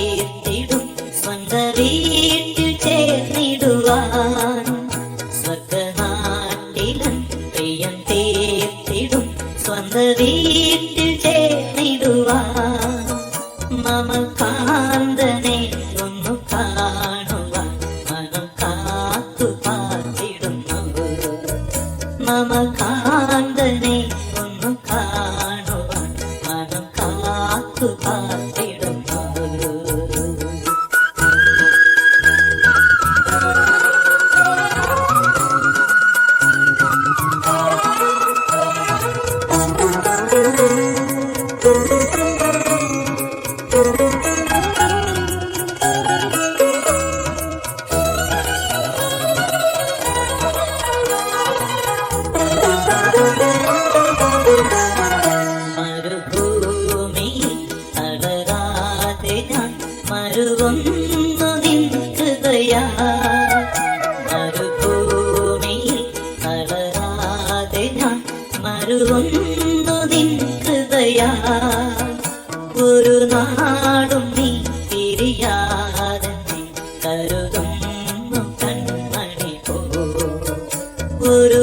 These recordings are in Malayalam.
തീർത്തിടും സ്വന്ത വീട്ടിൽ ചേർന്നിടുവാൻ. സ്വന്തനാട്ടിലും പ്രിയം തീർത്തിടും. സ്വന്ത വീട്ടിൽ ചേർന്നിടുവാൻ. മമ കാന്തനെ ഒന്നു കാണുവാൻ. മനം കാത്തു പാർത്തിടുന്നു മമ കാന്തനെ ഒന്നു കാണുവാൻ. മനം കാത്തു പാർത്തിടുന്നു മരുവൊന്നു നിൽക്കുകയാ ഒരു നാടും നീ തിരിയാതെ കരുതുന്നു കൺമണി പോ. ഒരു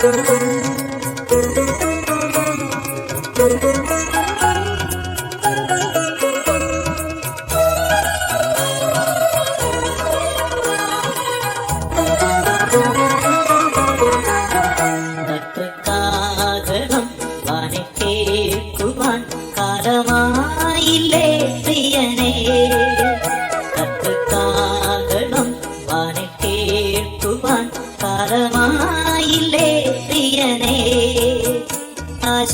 哦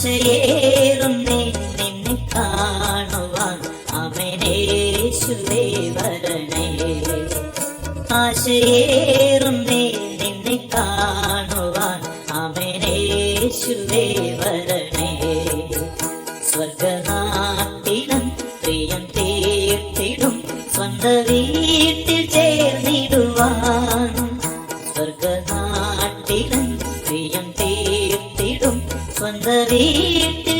ആശയേറുന്നേ നിന്നെ കാണുവാൻ അമനേശുവേ വരണേ ആശയേറുന്നേ നിന്നെ കാണുവാൻ അമനേശുവേ വരണേ സ്വർഗനാട്ടിനം പ്രിയം തീർത്തിടും സ്വന്ത വീട്ടിൽ ചേർന്നിടുവാൻ തീർത്തിടും സ്വന്ത